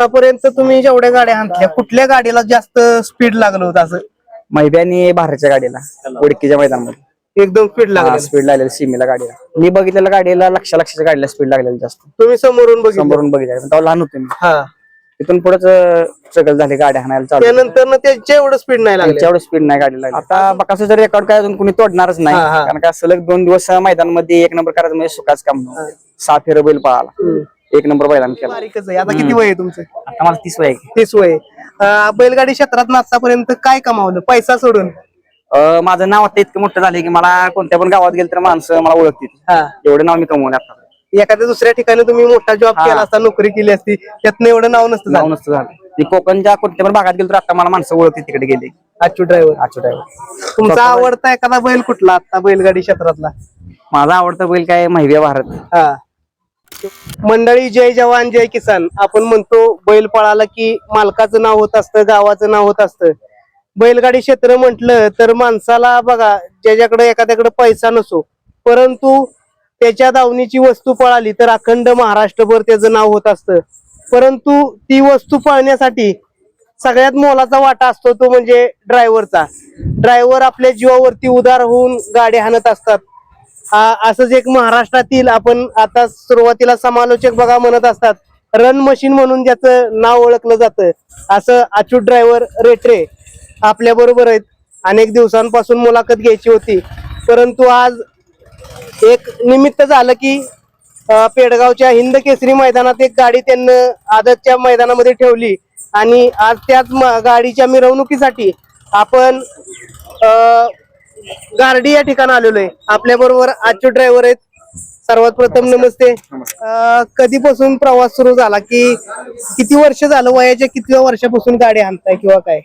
आतापर्यंत तुम्ही जेवढ्या गाड्या आणल्या कुठल्या गाडीला जास्त स्पीड लागलं होतं असं? मैब्यानी भारतच्या गाडीला उडकीच्या मैदानामध्ये. एकदम स्पीड लागलं. स्पीड लागलेलं सीमेला गाडीला. मी बघितलेल्या गाडीला लक्ष लक्षाच्या गाडीला स्पीड लागलेली जास्त. तुम्ही समोरून बघितलं. समोरून बघितलं तेव्हा लहान होतो मी. हा. तिथून पुढेच स्ट्रगल झाली गाड्या हाणायला चालू. त्यानंतर ना त्याच्या एवढं स्पीड नाही लागलं. एवढं स्पीड नाही गाडीला आता बकासूर जर रेकॉर्ड काय अजून कोणी तोडणारच नाही. हा, हा. कारण का सलग दोन दिवस मैदानामध्ये एक नंबर करायचं म्हणजे सुखाच काम नव्हतं. सहा फेर बैल पळाला. एक नंबर मैदान केला. बारीकच आहे. आता किती वय आहे तुमचं? आता मला तीस वय आहे. तीस वय आहे. अं, बैलगाडी क्षेत्रात आतापर्यंत काय कमावलं? पैसा सोडून. अं, माझं नाव आता इतकं मोठं झालं की मला कोणत्या पण गावात गेलं तर माणसं मला ओळखतील. हा. एवढं नाव मी कमवलं आता. एखाद्या दुसऱ्या ठिकाणी तुम्ही मोठा जॉब हा. केला असता नोकरी केली असती त्यातनं एवढं नाव नसतं नाव. नसतं झालं. मी कोकणच्या कोणत्या पण भागात गेलो तर आता मला माणसं ओळखतील तिकडे गेले. आजू ड्रायव्हर आजच्या driver. तुमचा आवडता एखादा बैल कुठला आता बैलगाडी क्षेत्रातला? माझा आवडता बैल काय महिव्या भारत. हा. मंडळी जय जवान जय किसान. आपण म्हणतो बैल पळाला की मालकाचं नाव होत असतं गावाचं नाव होत असतं. बैलगाडी क्षेत्र म्हटलं तर माणसाला बघा ज्याच्याकडे एखाद्याकडे पैसा नसो परंतु त्याच्या दावणीची वस्तू पळाली तर अखंड महाराष्ट्रभर त्याचं नाव होत असतं. परंतु ती वस्तू पळण्यासाठी सगळ्यात मोलाचा वाटा असतो तो म्हणजे ड्रायव्हरचा ड्रायव्हर आपल्या जीवावरती उदार होऊन गाडी हाणत असतात. असंच एक महाराष्ट्रातील आपण आता सुरुवातीला समालोचक बघा म्हणत असतात रन मशीन म्हणून ज्याचं नाव ओळखलं जातं असं अच्युत ड्रायव्हर रेट्रे आपल्या बरोबर आहेत. अनेक दिवसांपासून मुलाखत घ्यायची होती परंतु आज एक निमित्त झालं की पेडगावच्या हिंद केसरी मैदानात एक गाडी त्यांना आदतच्या मैदानामध्ये ठेवली आणि आज त्याच गाडीच्या मिरवणुकीसाठी आपण गार्डी या ठिकाणी आलेलो आहे आपल्या बरोबर आजचे ड्रायव्हर आहेत. सर्वात प्रथम नमस्ते. अं, कधीपासून प्रवास सुरू झाला की किती वर्ष झालं वयाच्या किती वर्षापासून गाडी आणताय किंवा काय?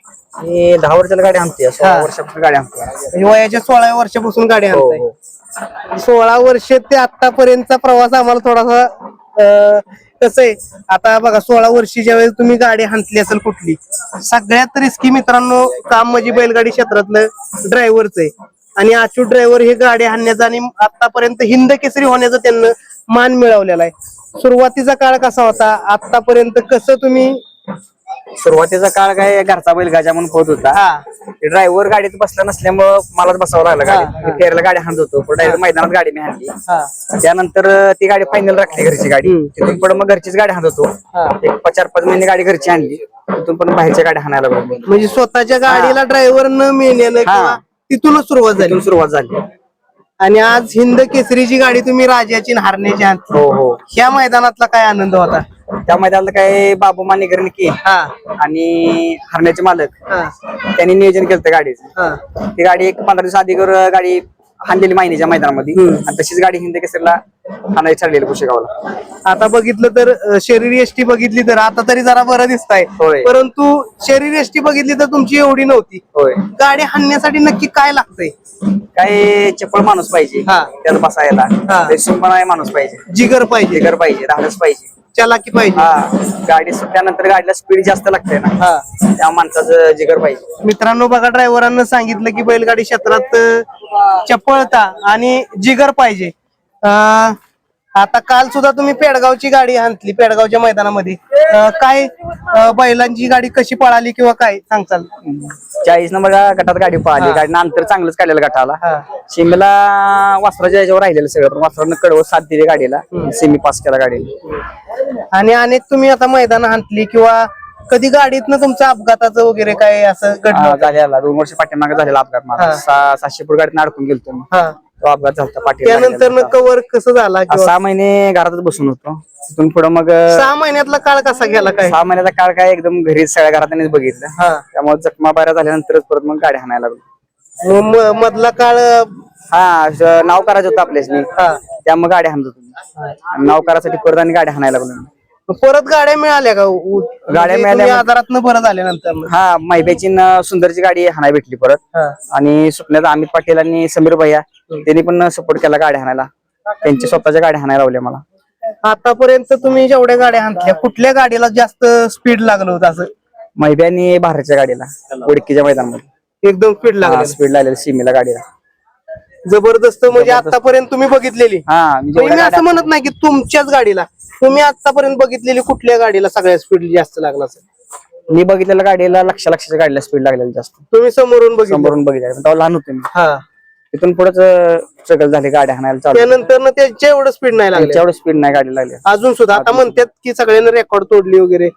दहा वर्षाला गाडी आणते सोळा हा. वर्षापासून गाडी आणते म्हणजे वयाच्या सोळाव्या वर्षापासून गाडी हो, आणताय. सोळा वर्ष ते आतापर्यंतचा प्रवास आम्हाला थोडासा अं, कसं आहे आता बघा सोळा वर्षीच्या वेळेस तुम्ही गाडी हांतली असेल कुठली सगळ्यात रिस्की मित्रांनो काम म्हणजे बैलगाडी क्षेत्रातलं ड्रायव्हरच आहे. आणि आचू ड्रायव्हर हे गाडी हाणण्याचा आणि आतापर्यंत हिंद केसरी होण्याचा त्यांना मान मिळवलेला आहे. सुरुवातीचा काळ कसा होता आतापर्यंत कसं तुम्ही सुरुवातीचा काळ काय घरचा बैल गाजा म्हणून होत होता. हा. ड्रायव्हर गाडीत बसला नसल्यामुळं मलाच बसावं लागलं गाडी फेरला गाडी हाणत होतो. डायरेक्ट मैदानात गाडी मी हाणली. हा. त्यानंतर ती गाडी फायनल राखली घरची गाडी. हम्म. तिथून पुढे मग घरचीच गाडी हाणत होतो. हा. एक पाच- चार पाच महिने गाडी घरची आणली तिथून पण बाहेरच्या गाडी हाणायला लागलो. म्हणजे स्वतःच्या गाडीला ड्रायव्हर न मिळण्यानं हा. तिथूनच सुरुवात झाली? तिथून सुरुवात झाली. आणि आज हिंद केसरीची गाडी तुम्ही राजाची आणि हारण्याची आणली हो हो. ह्या मैदानातला काय आनंद होता? त्या मैदानाला काय बाबू मानेकरणी हा. आणि हरण्याचे मालक. हा. त्यांनी नियोजन केलं गाडीचं. हा. ती गाडी एक पंधरा दिवस आधी गर- गाडी हाणलेली माहिनीच्या मैदानामध्ये. आणि तशीच गाडी हिंद केसरला हाणायला चाललेली पुशेगावला आता बघितलं तर अं, शरीर एष्टी बघितली तर आता तरी जरा बरं दिसताय. होय. परंतु शरीर एष्टी बघितली तर तुमची एवढी नव्हती. होय. गाडी हाणण्यासाठी नक्की काय लागतंय? काय चप्पळ माणूस पाहिजे हा. त्यात बसायला. हा. माणूस पाहिजे. जिगर पाहिजे. जिगर पाहिजे धाडस पाहिजे. चलाकी पाहिजे. हा. गाडी सुटल्यानंतर गाडीला स्पीड जास्त लागते ना. हा. त्या माणसाचं जिगर पाहिजे. मित्रांनो बघा ड्रायव्हरांना सांगितलं की बैलगाडी क्षेत्रात अं, चपळता आणि जिगर पाहिजे. आता काल सुद्धा तुम्ही पेडगावची गाडी आणली पेडगावच्या मैदानामध्ये. काय बैलांची गाडी कशी पळाली किंवा काय सांगचाल चाळीस नंबर गटात गाडी पळाली. गाडीनं अंतर चांगलंच काढलेलं गटाला. सीमेला वासराच्या याच्यावर राहिलेलं सगळं. पण वासरानं कडवं साथ दिली गाडीला. सेमी पास केला गाडीला. आणि अनेक तुम्ही आता मैदान आणली किंवा कधी गाडीतनं तुमचं अपघाताचं वगैरे काय असं घडलं? झालेला. दोन वर्ष पाठीमागे झालेला अपघात माझा. हा. सहा- सातशे फूट गाडीत अडकून मी. हा. तो अपघात झाला पाठी त्यानंतर कवर कसं झाला किंवा सहा महिने घरातच बसून होतो. तिथून पुढे मग सहा महिन्यातला काळ कसा गेला काय? सहा महिन्याचा काळ काय एकदम घरी सगळ्या घरातच बघितलं. हा. त्यामुळे जखमा बाहेर झाल्यानंतरच परत मग गाडी हाणायला लागलो. म- मधला काळ हा नाव करायचं होतं आपल्याच हा. त्यामुळे गाडी हाणत होतो नाव करायसाठी परत आणि गाडी हाणायला लागलो मी. परत गाड्या मिळाल्या का? उ- गाड्या म्हणजे मिळाल्या तुम्ही आजारातनं बरं झाल्यानंतर हा मैब्याची न सुंदरची गाडी हाणाय भेटली परत. आणि सुपण्यात अमित पाटील आणि समीर भैया त्यांनी पण सपोर्ट केला गाडी हाणायला. त्यांच्या स्वतःच्या गाडी हाणायला लावल्या मला. आतापर्यंत तुम्ही जेवढ्या गाड्या आणल्या कुठल्या गाडीला जास्त स्पीड लागलं होतं असं? मैब्या आणि भारतच्या गाडीला उडकीच्या मैदानामध्ये. एकदम स्पीड लागलं. स्पीड लागलेली सीमेला गाडीला. जबरदस्त म्हणजे. आतापर्यंत तुम्ही बघितलेली. हा मी म्हणजे असं गाड्या- म्हणत नाही की तुमच्याच गाडीला. तुम्ही आतापर्यंत बघितलेली कुठल्या गाडीला सगळ्यात स्पीड जास्त लागला असेल? मी बघितलेल्या गाडीला लक्ष लक्षाच्या गाडीला स्पीड लागलेली जास्त. तुम्ही समोरून बघितलं. समोरून बघितलं तेव्हा लहान होते मी. हा. तिथून पुढेच स्ट्रगल झाले गाड्या हाणायला चालू. त्यानंतर ना त्याच्या एवढं स्पीड नाही लागले. तेवढं स्पीड नाही गाडी लागली. अजून सुद्धा आता म्हणतात की सगळ्यांनी रेकॉर्ड तोडली वगैरे.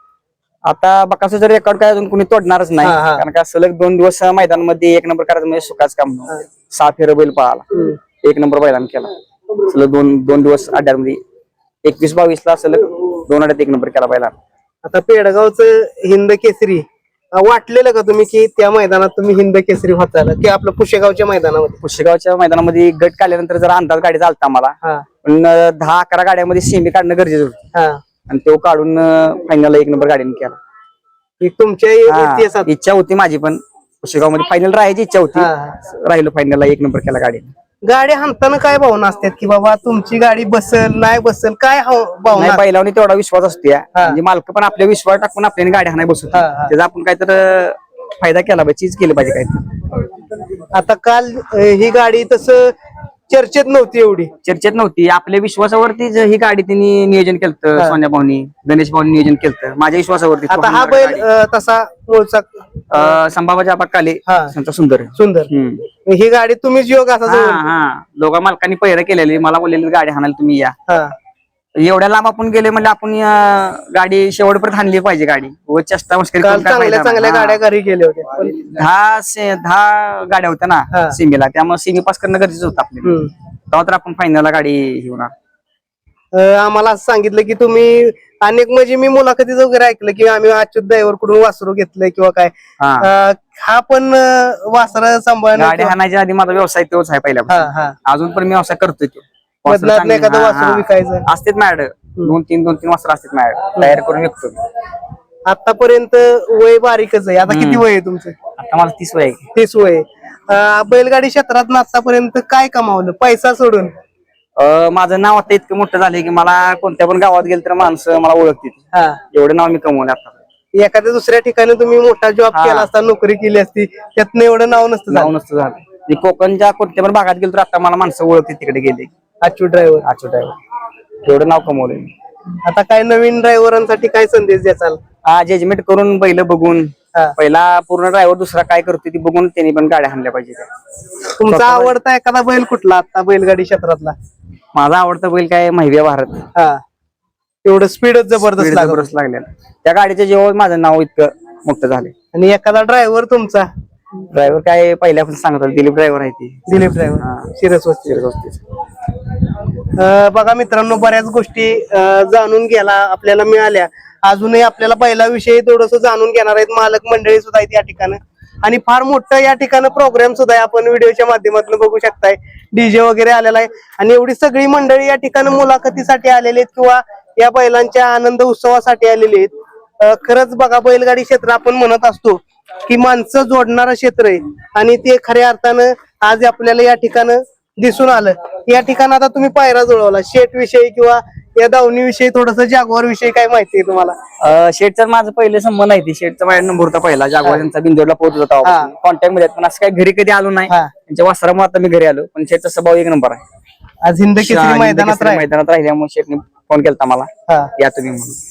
आता बकासूचं रेकॉर्ड काय अजून कोणी तोडणारच नाही. हा, हा. कारण का सलग दोन दिवस मैदानामध्ये एक नंबर करायचं म्हणजे सुखाच काम नव्हतं. सहा फेर बैल पळाला. एक नंबर बैलानं केला. सलग दोन दोन दिवस अड्ड्यामध्ये एकवीस बावीस ला सलग दोन अड्यात एक नंबर केला बैला आता पेडगावचं हिंद केसरी अं, वाटलेलं का तुम्ही की त्या मैदानात तुम्ही हिंद केसरी होताला की आपलं पुशेगावच्या मैदानामध्ये? पुशेगावच्या मैदानामध्ये गट काढल्यानंतर जरा अंदाज गाडी चालता मला हा. पण अं, दहा अकरा गाड्यामध्ये सेमी काढणं गरजेचं होतं. हा. आणि तो काढून फायनल एक नंबर गाडीने केला. ही तुमच्या हा, इतिहासात इच्छा होती माझी पण. पुशेगावमध्ये फायनल राहायची इच्छा होती. राहिलो फायनलला एक नंबर केला गाडीने. गाडी हाणताना काय भावना असतात की बाबा तुमची गाडी बसल नाही बसल काय हाव- भावना? नाही बैलावनी तेवढा विश्वास असतो या हा. म्हणजे मालक पण आपल्या विश्वास टाकून आपल्याला गाडी हाणाय बसत हा, हा. त्याचा आपण काहीतरी फायदा केला पाहिजे चीज केली पाहिजे काहीतरी. आता काल अं, ही गाडी तसं चर्चेत नव्हती एवढी. चर्चेत नव्हती. आपल्या विश्वासावरती ही गाडी त्यांनी नियोजन केलं सोन्या भाऊनी गणेश भाऊनी नियोजन केलं माझ्या विश्वासावरती आता हा बैल अं, तसा मूळचा अं, संभाबाच्या काले हा. त्यांचा सुंदर. सुंदर. हम्म. ही गाडी तुम्हीच योग असा हा जवळ हा. दोघा मालकांनी पहिरं केलेली. मला बोललेली गाडी हाणायला तुम्ही या. हा. एवढ्या लांब आपण गेले म्हणजे आपण अं, गाडी शेवटपर्यंत हाणली पाहिजे गाडी. व चेष्टा मस्करी काल करून काय चांगल्या फायदा चांगल्या नाही. गाड्या घरी गेले होते पण, दहा से- दहा गाड्या होत्या हा. ना सीमेला त्यामुळे सीमी पास करणं गरजेचं होतं आपल्याला. हम्म. तेव्हा तर आपण फायनलला गाडी घेऊ ना अं, आम्हाला असं सांगितलं की तुम्ही अनेक म्हणजे मी मुलाखतीत वगैरे ऐकलं की आम्ही अच्युत ड्रायव्हरकडून वासरू घेतलंय किंवा काय. हा. अं, हा पण वासर सांभाळणं गाडी हाणायच्या आधी माझा व्यवसाय तोच आहे हा हा. अजून पण मी व्यवसाय करतोय तो. वासरं चांगली- एखादं हा, वासरू हा. विकायचं. असतेच माझ्याकडे दोन तीन दोन तीन वासरं असतात माझ्याकडे तयार करून विकतो. मी. आतापर्यंत वय बारीकच आहे. आता किती वय आहे तुमचं? आता मला तीस वय आहे. तेच वय आहे. अं, बैलगाडी क्षेत्रात आतापर्यंत काय कमावलं? पैसा सोडून. अं, माझं नाव आता इतकं मोठं झालंय की मला कोणत्या पण गावात गेलं तर माणसं मला ओळखतील. हा. एवढं नाव मी कमवलं आता. एखाद्या दुसऱ्या ठिकाणी तुम्ही मोठा जॉब हा. केला असता नोकरी केली असती त्यातनं एवढं नाव नसतं नाव. नसतं झालं. मी कोकणच्या कोणत्या पण भागात गेलो तर आता मला माणसं ओळखतील तिकडे गेले. अच्युत ड्रायव्हर आचू ड्रायव्हर एवढं नाव कमवलंय मी. आता काय नवीन ड्रायव्हरांसाठी काय संदेश द्याचाल हा जजमेंट करून बैल बघून. हा. पहिला पूर्ण ड्रायव्हर दुसरा काय करतो ती बघून त्यांनी पण गाड्या हाणल्या पाहिजे तुमचा आवडता एखादा बैल कुठला आता बैलगाडी क्षेत्रातला? माझा आवडता बैल काय महिव्या भारत. हा. एवढं स्पीडच जबरदस्त लागत लागलेला. त्या गाडीच्या जेव्हा माझं नाव इतकं मोठं झाले. आणि एखादा ड्रायव्हर तुमचा? ड्रायव्हर काय पहिल्यापासून सांगत दिलीप ड्रायव्हर आहे ती. दिलीप ड्रायव्हर शिरस्वस्ती. शिरसोस्तीचं. अं, बघा मित्रांनो बऱ्याच गोष्टी जाणून घ्यायला आपल्याला मिळाल्या. अजूनही आपल्याला बैलाविषयी थोडस जाणून घेणार आहेत मालक मंडळी सुद्धा आहेत या ठिकाणी. आणि फार मोठं या ठिकाणी प्रोग्राम सुद्धा आपण व्हिडिओच्या माध्यमातून बघू शकताय. डीजे वगैरे आलेला आहे. आणि एवढी सगळी मंडळी या ठिकाणी मुलाखतीसाठी आलेली आहेत किंवा या बैलांच्या आनंद उत्सवासाठी आलेली आहेत. खरंच बघा बैलगाडी क्षेत्र आपण म्हणत असतो की माणसं जोडणारं क्षेत्र आहे. आणि ते खऱ्या अर्थानं आज आपल्याला या ठिकाणी दिसून आलं. या ठिकाणी आता तुम्ही पायरा जुळवला. शेट विषयी किंवा या दावणी विषयी थोडस जागवार विषयी काय माहिती आहे तुम्हाला? अं, शेठचा माझं पहिले संबंध आहे ती. शेठचा माझ्या नंबर होता पहिला जागवा त्यांचा बिंदोडला पोहोचत होता कॉन्टॅक्टमध्ये आहेत. पण असं काही घरी कधी आलो नाही. हा. त्यांच्या वासरामुळे आता मी घरी आलो. पण शेठचा स्वभाव एक नंबर आहे. आज हिंद केसरी मैदानात केसरी राहील. मैदानात राहिल्यामुळे शेठने फोन केला मला. हा. या तुम्ही म्हणून.